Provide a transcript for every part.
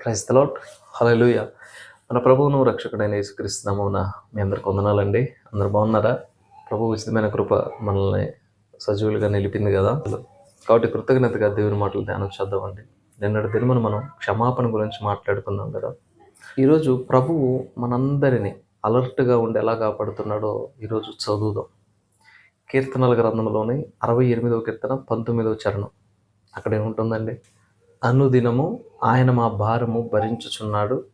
Praise తలాట్ హలోయ మన ప్రభువును రక్షకుడైన యేసుక్రీస్తునామమున మీ అందరికి వందనాలండి. అందరు బాగున్నారా? ప్రభు ఉచితమైన కృప మనల్ని సజీవులుగా నిలిపింది కదా. కాబట్టి కృతజ్ఞతగా దేవుని మాటలు ధ్యానం చేద్దామండి. నిన్నటి దినమున మనం క్షమాపణ గురించి మాట్లాడుకున్నాం కదా. ఈరోజు ప్రభువు మనందరినీ అలర్ట్గా ఉండి ఎలా కాపాడుతున్నాడో ఈరోజు చదువుదాం. కీర్తనల గ్రంథంలోని అరవై ఎనిమిదవ కీర్తన పంతొమ్మిదవ చరణం. అక్కడ ఏముంటుందండి? అనుదినము ఆయన మా భారము భరించుచున్నాడు.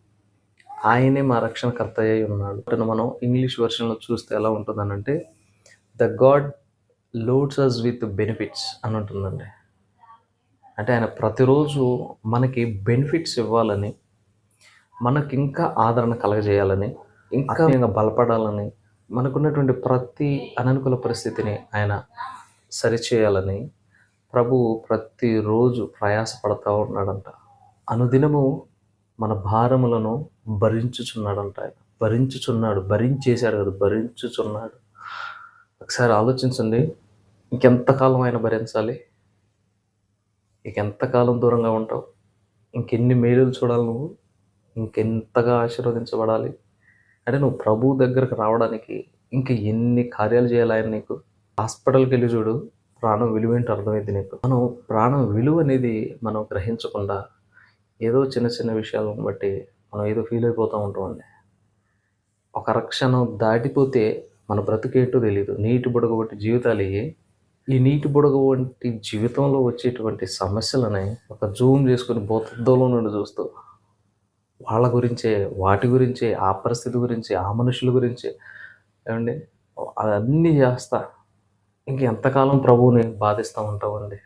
ఆయనే మా రక్షణకర్త అయి ఉన్నాడు. అంటే మనం ఇంగ్లీష్ వెర్షన్లో చూస్తే ఎలా ఉంటుందనంటే the god loads us with benefits అని ఉంటుందండి. అంటే ఆయన ప్రతిరోజు మనకి బెనిఫిట్స్ ఇవ్వాలని మనకి ఇంకా ఆదరణ కలగజేయాలని ఇంకా ఇంకా బలపడాలని మనకున్నటువంటి ప్రతి అననుకూల పరిస్థితిని ఆయన సరిచేయాలని ప్రభువు ప్రతిరోజు ప్రయాసపడతా ఉన్నాడంట. అనుదినము మన భారములను భరించుచున్నాడంట ఆయన. భరించుచున్నాడు భరించేశాడు కదా భరించుచున్నాడు. ఒకసారి ఆలోచించండి ఇంకెంతకాలం ఆయన భరించాలి? ఇంకెంతకాలం దూరంగా ఉంటావు? ఇంకెన్ని మేలులు చూడాలి నువ్వు? ఇంకెంతగా ఆశీర్వదించబడాలి? అంటే నువ్వు ప్రభు దగ్గరకు రావడానికి ఇంకా ఎన్ని కార్యాలు చేయాలి ఆయన నీకు? హాస్పిటల్కి వెళ్ళి చూడు ప్రాణం విలువ ఏంటో అర్థమైంది నీకు? మనం ప్రాణం విలువ అనేది మనం గ్రహించకుండా ఏదో చిన్న చిన్న విషయాలను బట్టి మనం ఏదో ఫీల్ అయిపోతూ ఉంటామండి. ఒక రక్షణ దాటిపోతే మన బ్రతికేంటో తెలియదు నీటి బుడగ వంటి జీవితాలు ఇవి. ఈ నీటి బుడగ వంటి జీవితంలో వచ్చేటువంటి సమస్యలని ఒక జూమ్ చేసుకుని బొద్దలో నుండి చూస్తూ వాళ్ళ గురించే వాటి గురించే ఆ పరిస్థితి గురించి ఆ మనుషుల గురించి ఏమండి? అన్నీ చేస్తా. ఇంక ఎంతకాలం ప్రభువుని బాధిస్తూ ఉంటామండి?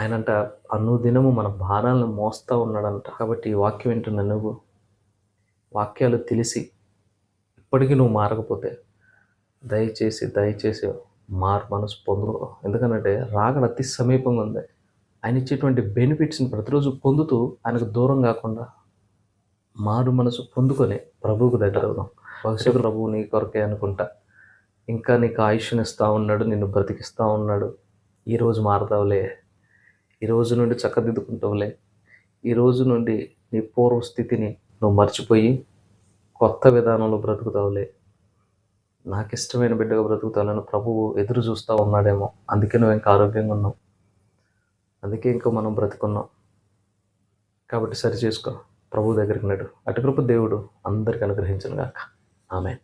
ఆయనంట అనుదినము మన భారాలను మోస్తూ ఉన్నాడంట. కాబట్టి ఈ వాక్యం వింటున్న నువ్వు వాక్యాలు తెలిసి ఇప్పటికీ నువ్వు మారకపోతే దయచేసి దయచేసి మారు మనసు పొందు ఎందుకంటే రాగడ అతి సమీపంగా ఉంది. ఆయన ఇచ్చేటువంటి బెనిఫిట్స్ని ప్రతిరోజు పొందుతూ ఆయనకు దూరం కాకుండా మారు మనసు పొందుకొని ప్రభువుకు దగ్గర అవుదాం భవిష్యత్తు ప్రభువు నీ కొరకే అనుకుంటా. ఇంకా నీకు ఆయుష్ని ఇస్తూ ఉన్నాడు నిన్ను బ్రతికిస్తూ ఉన్నాడు. ఈరోజు మారదావులే ఈ రోజు నుండి చక్కదిద్దుకుంటావులే. ఈ రోజు నుండి నీ పూర్వ స్థితిని నువ్వు మర్చిపోయి కొత్త విధానంలో బ్రతుకుతావులే. నాకు ఇష్టమైన బిడ్డగా బ్రతుకుతావులని ప్రభువు ఎదురు చూస్తూ ఉన్నాడేమో. అందుకే నువ్వు ఇంకా ఆరోగ్యంగా ఉన్నావు. అందుకే ఇంకా మనం బ్రతుకున్నాం. కాబట్టి సరి చేసుకో. ప్రభు దగ్గరికి నడు. అటుకృప దేవుడు అందరికి అనుగ్రహించను గాక ఆమె